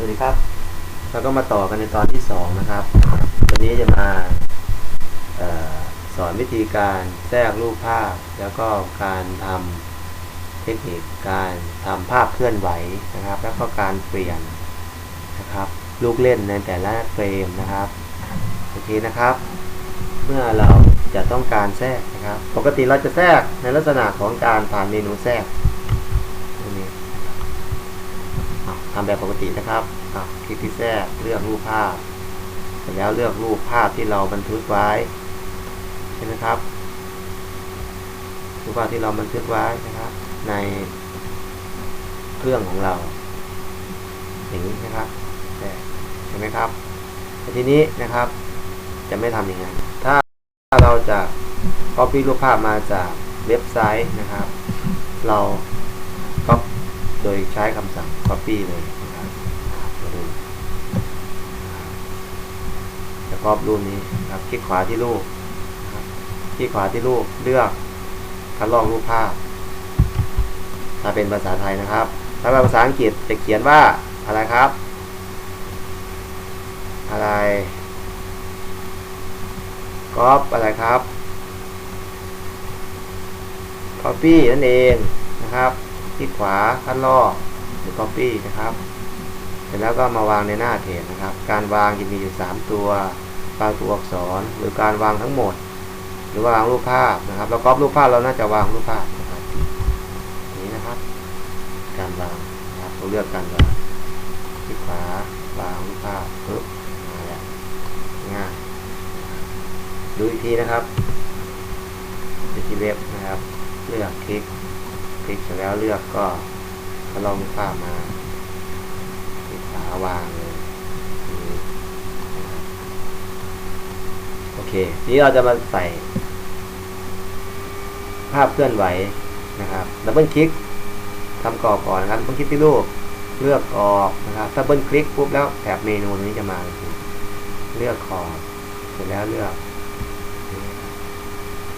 สวัสดีครับ เราก็มาต่อกันในตอนที่สองนะครับ วันนี้จะมาออสอนวิธีการแทรกรูปภาพ แล้วก็การทำเทคนิคการทำภาพเคลื่อนไหวนะครับ แล้วก็การเปลี่ยนนะครับ ลูกเล่นในแต่ละเฟรมนะครับโอเคนะครับ เมื่อเราจะต้องการแทรกนะครับ ปกติเราจะแทรกในลักษณะของการผ่านเมนูแทรกตรงนี้ อะ ทำแบบปกตินะครับคลิกที่แทรกเลือกรูปภาพเสร็จแล้วเลือกรูปภาพที่เราบันทึกไว้ ใช่ไหมครับรูปภาพที่เราบันทึกไว้นะครับ ในเครื่องของเรา อย่างนี้นะครับแต่ใช่ไหมครับแต่ทีนี้นะครับ จะไม่ทำอย่างนั้นถ้าเราจะ copy รูปภาพมาจากเว็บไซต์นะครับ เราก็โดยใช้คำสั่ง copy เลยนะครับมาดูนะครับจะ ครอบรูปนี้นะครับ คลิกขวาที่รูปนะครับคลิกขวาที่รูปเลือกคัดลอกรูปภาพ ถ้าเป็นภาษาไทยนะครับ ถ้าเป็นภาษาอังกฤษจะเขียนว่าอะไรครับ อะไรกอปอะไรครับ copy นั่นเองนะครับที่ขวาคัดลอกหรือ copy นะครับ เสร็จแล้วก็มาวางในหน้าเพจนะครับ การวางจะมีอยู่ 3 ตัว วางตัวอักษรหรือการวางทั้งหมด หรือวางรูปภาพนะครับแล้วก๊อปรูปภาพเราน่าจะวางรูปภาพนะครับนี้นะครับ การวางนะครับเราเลือกการวางที่ขวาวางรูปภาพปึ๊บมาแล้วง่ายดูอีกทีนะครับไปที่เว็บนะครับ เลือกคลิกคลิกเสร็จแล้วเลือกก็ทดลองรูปภาพมาคลิกขวาวางเลยอย่างนี้นะครับโอ เค นี้เราจะมาใส่ ภาพเคลื่อนไหวนะครับดับเบิลคลิกทำกรอบก่อนนะครับดับเบิลคลิกที่รูปเลือกกรอบนะครับดับเบิลคลิกปุ๊บแล้วแถบเมนูนี้จะมาเลือกขอบเสร็จแล้วเลือก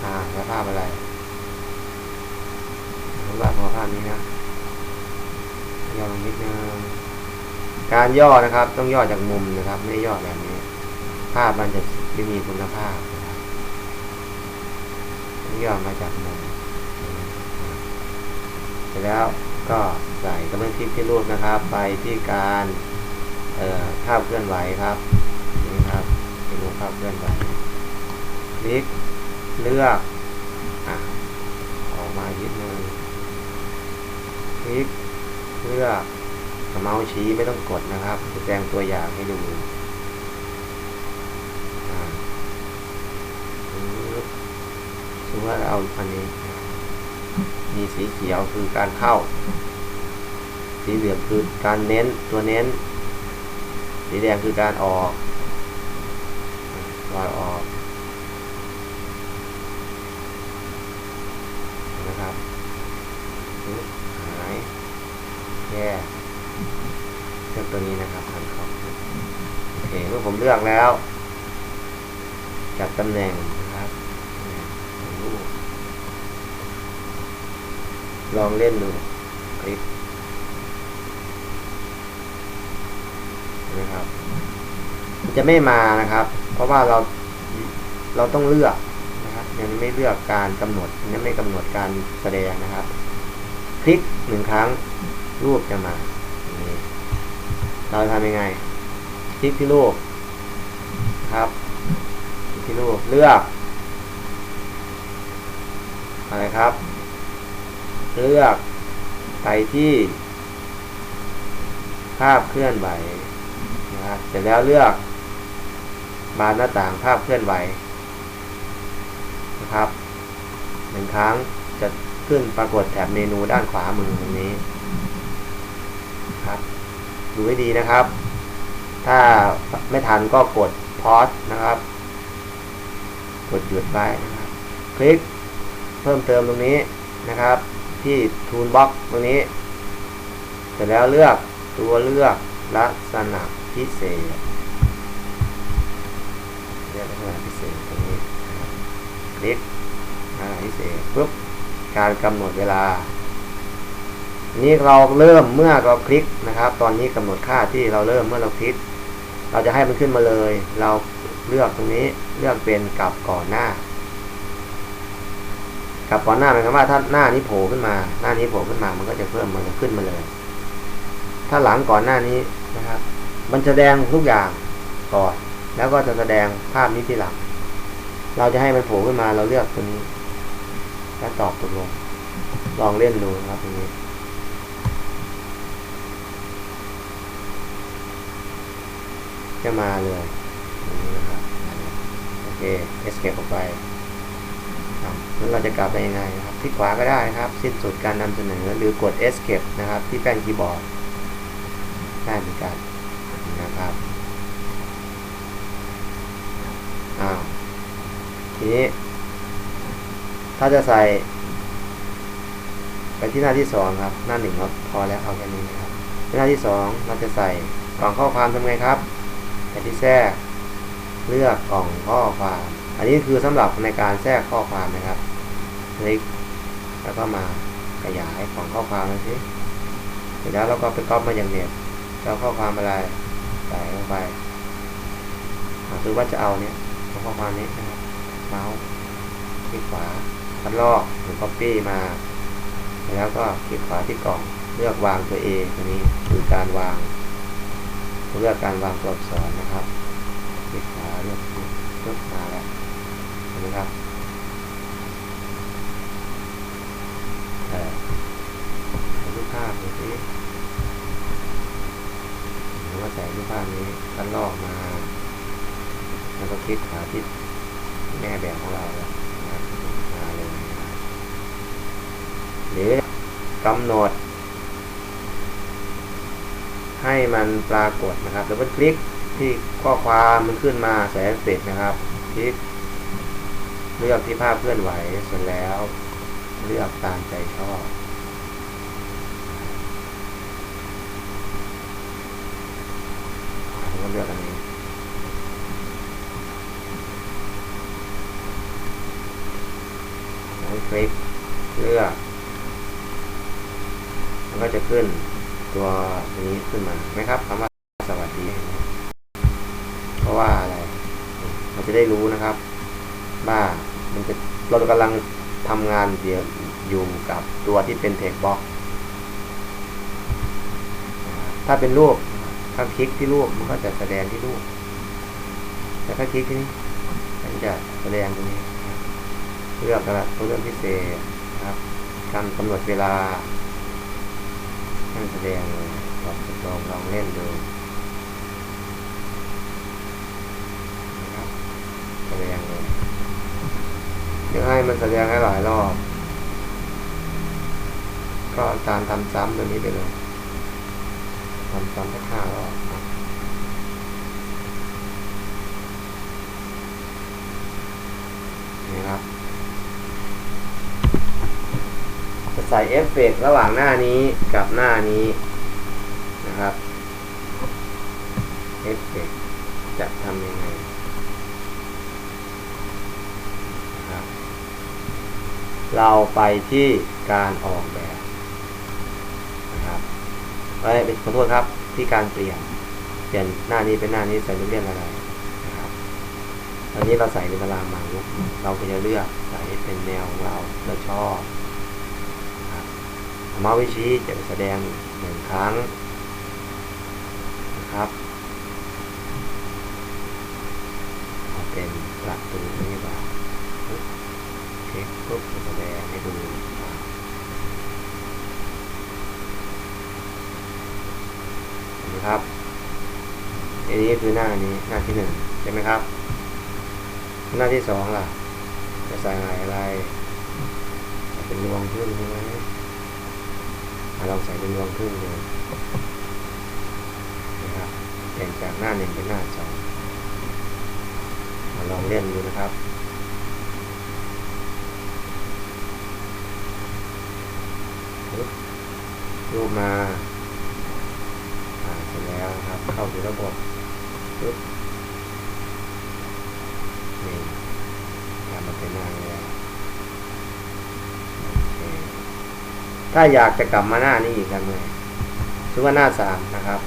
อ่าแล้วภาพอะไรผมวาดหัวภาพนี้นะย่อลงนิดนึงการย่อนะครับ ต้องย่อจากมุมนะครับ ไม่ย่อแบบนี้ ภาพมันจะ ไม่มีคุณภาพนะครับต้องย่อมาจากมุมเสร็จแล้วก็ใส่ก็ไม่คลิกที่รูปนะครับ ไปที่การเอ่อภาพเคลื่อนไหวครับนี่ครับเมนูภาพเคลื่อนไหวคลิกเลือกอะออกมายิดนึงคลิกเลือกเมาส์ชี้ไม่ต้องกดนะครับแสดงตัวอย่างให้ดูอ่าปึ๊บ สมมติว่าเราเอาอันนี้ มีสีเขียวคือการเข้า สีเหลืองคือการเน้นตัวเน้น สีแดงคือการออกรอยออกนะครับหายแย่เลือกตัวนี้นะครับหันเข้าโอเคเมื่อผมเลือกแล้ว จัดตำแหน่งนะครับตำแหน่งของรูป ลองเล่นดูคลิกนะครับ จะไม่มานะครับ เพราะว่าเราเราต้องเลือกนะครับยังไม่เลือกการกำหนดยังไม่กำหนดการแสดงนะครับ คลิกหนึ่งครั้งรูปจะมาเราทำยังไง คลิกที่รูปครับที่รูปเลือกอะไรครับ เลือกไปที่ภาพเคลื่อนไหวนะครับเสร็จแล้วเลือกบานหน้าต่างภาพเคลื่อนไหวนะครับหนึ่งครั้งจะขึ้นปรากฏแถบเมนูด้านขวามือตรงนี้ครับดูให้ดีนะครับ ถ้าไม่ทันก็กดพอสนะครับ กดหยุดไว้นะครับ คลิกเพิ่มเติมตรงนี้นะครับ ที่ Toolbox ตรงนี้ เสร็จแล้วเลือกตัวเลือกลักษณะพิเศษเลือกลักษณะพิเศษตรงนี้คลิกลักษณะพิเศษปุ๊บการกำหนดเวลานนี้เราเริ่มเมื่อเราคลิกนะครับ ตอนนี้กำหนดค่าที่เราเริ่มเมื่อเราคลิก เราจะให้มันขึ้นมาเลย เราเลือกตรงนี้เลือกเป็นกลับก่อนหน้า กับก่อนหน้าหมายความว่าถ้าหน้านี้โผล่ขึ้นมา หน้านี้โผล่ขึ้นมามันก็จะเพิ่มมันจะขึ้นมาเลย ถ้าหลังก่อนหน้านี้นะครับ มันแสดงทุกอย่างก่อน แล้วก็จะแสดงภาพนี้ทีหลัง เราจะให้มันโผล่ขึ้นมาเราเลือกตัวนี้แล้วตอบตกลงลองเล่นดูนะครับตรงนี้จะมาเลยนี้นะครับโอเค escape ออกไป ครับแล้วเราจะกลับไปยังไงนะครับที่ขวาก็ได้นะครับ สิ้นสุดการนำเสนอหรือกด escape นะครับ ที่แป้นคีย์บอร์ดได้เหมือนกันนะครับอ้าวทีนี้ ถ้าจะใส่ ไปที่หน้าที่สองครับ หน้าหนึ่งเราพอแล้วเอาแค่นี้นะครับหน้าที่สองเราจะใส่กล่องข้อความทำไงครับไปที่แทรกเลือกกล่องข้อความ อันนี้คือสำหรับในการแทรกข้อความนะครับคลิกแล้วก็มาขยายกล่องข้อความนะสิเสร็จแล้วเราก็ไปก๊อปมาอย่างเน็ตจะเอาข้อความอะไรใส่ลงไปคือว่าจะเอาเนี้ยข้อความนี้นะครับเมาส์คลิกขวาคัดลอกหรือ copy มา แล้วก็คลิกขวาที่กล่องเลือกวางตัว A ตัวนี้คือการวาง เลือกการวางตัวอักษรนะครับ คลิกขวาเลือกเลือกมา ครับรูปภาพดูสิหรือว่าใส่รูปภาพนี้คัดลอกมาแล้วก็คลิกขวาที่แม่แบบของเราแล้วนะครับมาเลยนะครับหรือกำหนด ให้มันปรากฏนะครับแล้วก็คลิกที่ข้อความมันขึ้นมาใส่เอฟเฟกต์นะครับ คลิก เลือกที่ภาพเคลื่อนไหวเสร็จแล้ว เลือกตามใจชอบผมก็เลือกอันนี้แล้วคลิกเลือกมันก็จะขึ้นตัวนี้ขึ้นมาไหมครับคำว่าสวัสดี เพราะว่าอะไร เราจะได้รู้นะครับว่า มันจะเรากำลังทำงานเดียวอยู่กับตัวที่เป็นเทคบ็อกถ้าเป็นรูปถ้าคลิกที่รูปมันก็จะแสดงที่รูปแต่ถ้าคลิกที่นี้มันจะแสดงตรงนี้นะครับเลือกระดับตัวเรื่องพิเศษครับการกำหนดเวลาให้มันแสดงเลยลองทดลองลองเล่นดูนะครับแสดงเลยเดี๋ยว ให้มันแสดงให้หลายรอบ ก็การทำซ้ำตัวนี้ไปเลยทำซ้ำสักห้ารอบนะนี่ครับจะใส่เอฟเฟกระหว่างหน้านี้กับหน้านี้นะครับ เอฟเฟกจะทำยังไงนะครับ เราไปที่การออกแบบนะครับเอ้ยขอโทษครับที่การเปลี่ยน เปลี่ยนหน้านี้เป็นหน้านี้ใส่ลูกเล่นอะไรนะครับตอนนี้เราใส่เป็นตารางหมายรูปเราก็จะเลือกใส่เป็นแนวของเราเราชอบเมาส์วิชีจะแสดงหนึ่งครั้งนะครับเอาเป็นประตูนี่ว่าง คลิกปุ๊บจะแสดงให้ดูนไหมครับอันนี้คือหน้านี้หน้าที่หนึ่งใช่ไหมครับ หน้าที่สองล่ะ จะใส่อะไรอะไรเป็นรวงขึ้นใช่ไหมมาลองใส่เป็นรวงครึ่งเลยนะครับเปลี่ยนจากหน้าหนึ่งเป็นหน้าสองมาลองเล่นดูนะครับ รูปมาอ่าเสร็จแล้วนะครับ เข้าสู่ระบบปึ๊บนี่กลับมาเป็นหน้าแล้วถ้าอยากจะกลับมาหน้านี้อีกทำไงสมมติว่าหน้าสามนะครับ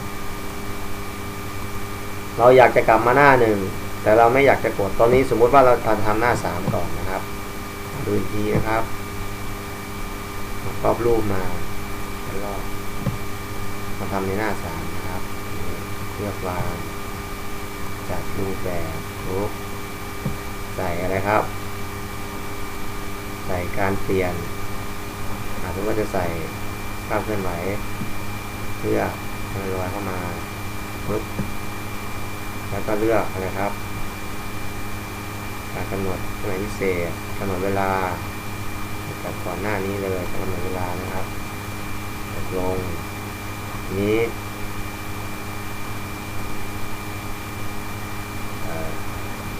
เราอยากจะกลับมาหน้าหนึ่งแต่เราไม่อยากจะกดตอนนี้สมมุติว่าเราทำทำหน้าสามก่อนนะครับ ดูอีกทีนะครับรอบรูปมา แล้วก็มาทำในหน้าสามนะครับเลือกวางจัดรูปแบบรูปใส่อะไรครับ ใส่การเปลี่ยนอาจจะว่าจะใส่ภาพเคลื่อนไหวเพื่อให้มันลอยเข้ามาปึ๊บแล้วก็เลือกอะไรครับ การกำหนดเวลาพิเศษกำหนดเวลาจากก่อนหน้านี้เลยกำหนดเวลานะครับ ลง นี้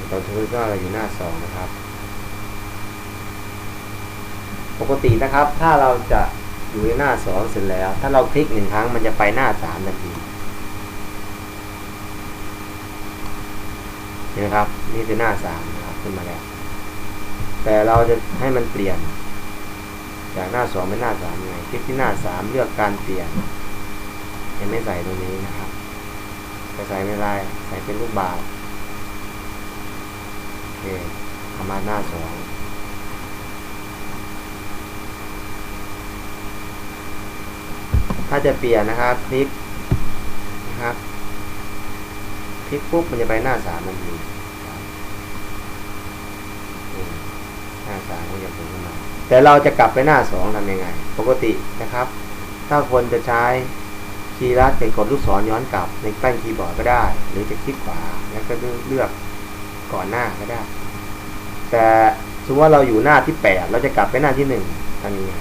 ตอนทุกก็เราอยู่หน้าสองนะครับ ปกตินะครับ ถ้าเราจะอยู่ในหน้าสองเสร็จแล้ว ถ้าเราคลิกหนึ่งครั้งมันจะไปหน้าสามทันทีเห็นไหมครับ นี่คือหน้าสามนะครับขึ้นมาแล้ว แต่เราจะให้มันเปลี่ยน จากหน้าสองเป็นหน้าสามยังไงคลิกที่หน้าสามเลือกการเปลี่ยนยังไม่ใส่ตรงนี้นะครับจะใส่ไม่ได้ใส่เป็นลูกบาศก์โอเคเอามาหน้าสองถ้าจะเปลี่ยนนะครับคลิกนะครับคลิกปุ๊บมันจะไปหน้าสามทันทีอืมหน้าสามก็จะโผล่ขึ้น แต่เราจะกลับไปหน้าสองทำยังไง ปกตินะครับ ถ้าคนจะใช้คีย์ลัดเป็นกดลูกศรย้อนกลับในแป้นคีย์บอร์ดก็ได้ หรือจะคลิกขวาแล้วก็เลือกก่อนหน้าก็ได้ แต่สมมติว่าเราอยู่หน้าที่แปดเราจะกลับไปหน้าที่หนึ่งทำยังไง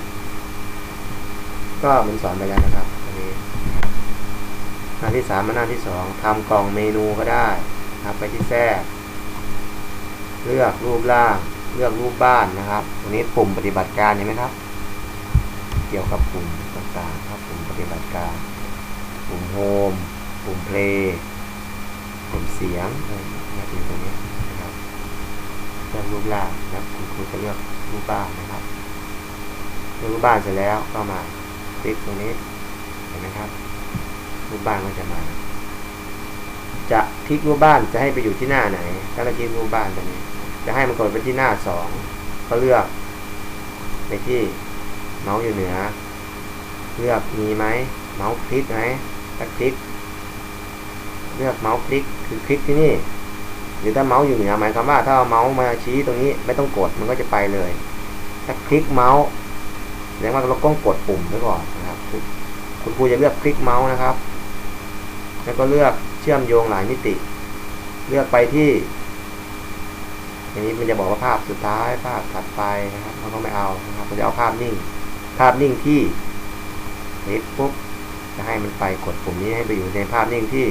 ก็เหมันสอนไปแล้วนะครับอันนี้หน้าที่สามมาหน้าที่สองทำกล่องเมนูก็ได้ครับไปที่แทรก เลือกรูปร่าง เลือกรูปบ้านนะครับตรงนี้ปุ่มปฏิบัติการเห็นไหมครับ เกี่ยวกับปุ่มต่างๆครับปุ่มปฏิบัติการปุ่มโฮมปุ่มเพลย์ปุ่มเสียงอะไรเนี่ยอยู่ตรงนี้นะครับเลือกรูปร่างนะครับคุณครูจะเลือกรูปบ้านนะครับเลือกรูปบ้านเสร็จแล้วก็มาคลิกตรงนี้เห็นไหมครับ รูปบ้านก็จะมา จะคลิกรูปบ้านจะให้ไปอยู่ที่หน้าไหนถ้าเราคลิกรูปบ้านตัวนี้ จะให้มันกดไปที่หน้าสองก็เลือกไปที่เมาส์อยู่เหนือ เลือกมีไหมเมาส์คลิกไหมถ้าคลิก เลือกเมาส์คลิกคือคลิกที่นี่ หรือถ้าเมาส์อยู่เหนือหมายความว่าถ้าเอาเมาส์มาชี้ตรงนี้ไม่ต้องกดมันก็จะไปเลย ถ้าคลิกเมาส์แสดงว่าเราต้องกดปุ่มไว้ก่อนนะครับ คุณครูจะเลือกคลิกเมาส์นะครับ แล้วก็เลือกเชื่อมโยงหลายมิติ เลือกไปที่ อันนี้มันจะบอกว่าภาพสุดท้ายภาพถัดไปนะครับมันก็ไม่เอานะครับมันจะเอาภาพนิ่ง ภาพนิ่งที่คลิกปุ๊บจะให้มันไปกดปุ่มนี้ให้ไปอยู่ในภาพนิ่งที่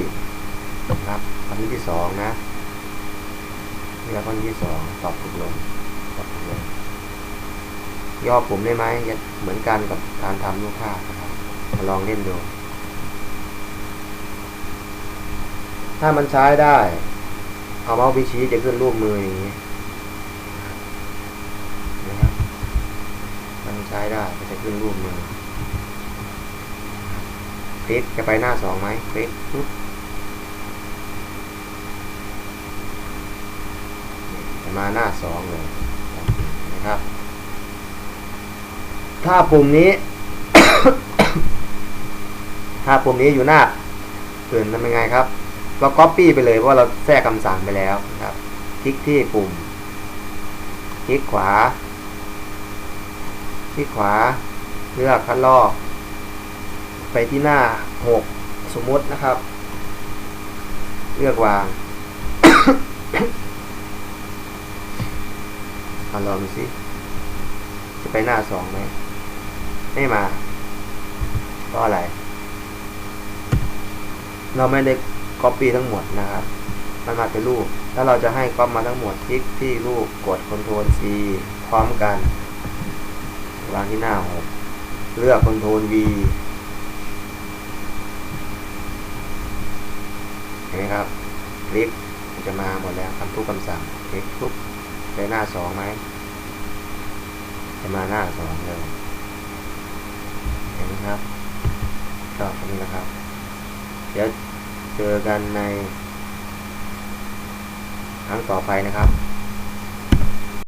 นะครับภาพนิ่งที่สองนะนี่แล้วภาพนิ่งที่สองตอบถูกลงตอบถูกลงย่อปุ่มได้ไหมเหมือนกันกับการทำรูปภาพนะครับมาลองเล่นดูถ้ามันใช้ได้ เอาเมาส์ไปชี้จะขึ้นรูปมืออย่างนี้นะครับ มัน ใช้ได้ก็จะขึ้นรูปมือคลิกจะไปหน้าสองไหมคลิกปุ๊บจะมาหน้าสองเลยนะครับ ถ้าปุ่มนี้ ถ้าปุ่มนี้อยู่หน้าอื่นทำยังไงครับ เรา Copy ไปเลยเพราะเราแทรกคำสั่งไปแล้วนะครับ คลิกที่ปุ่ม คลิกขวา คลิกขวาเลือกคัดลอก ไปที่หน้า 6 สมมุตินะครับ เลือกวางมาลองดูสิจะไปหน้าสองไหมไม่มาเพราะอะไร เราไม่ได้ Copy ทั้งหมดนะครับมันมาเป็นรูป ถ้าเราจะให้ก๊อปมาทั้งหมดคลิกที่รูปกด Ctrl C พร้อมกัน วางที่หน้า6เลือก Ctrl V เห็นไหมครับ คลิกมันจะมาหมดแล้วทำทุกคำสั่ง คลิกปุ๊บไปหน้าสองไหมจะมาหน้าสองเลยเห็นไหมครับก็ตรงนี้นะครับ เดี๋ยวเจอกันในครั้งต่อไปนะครับ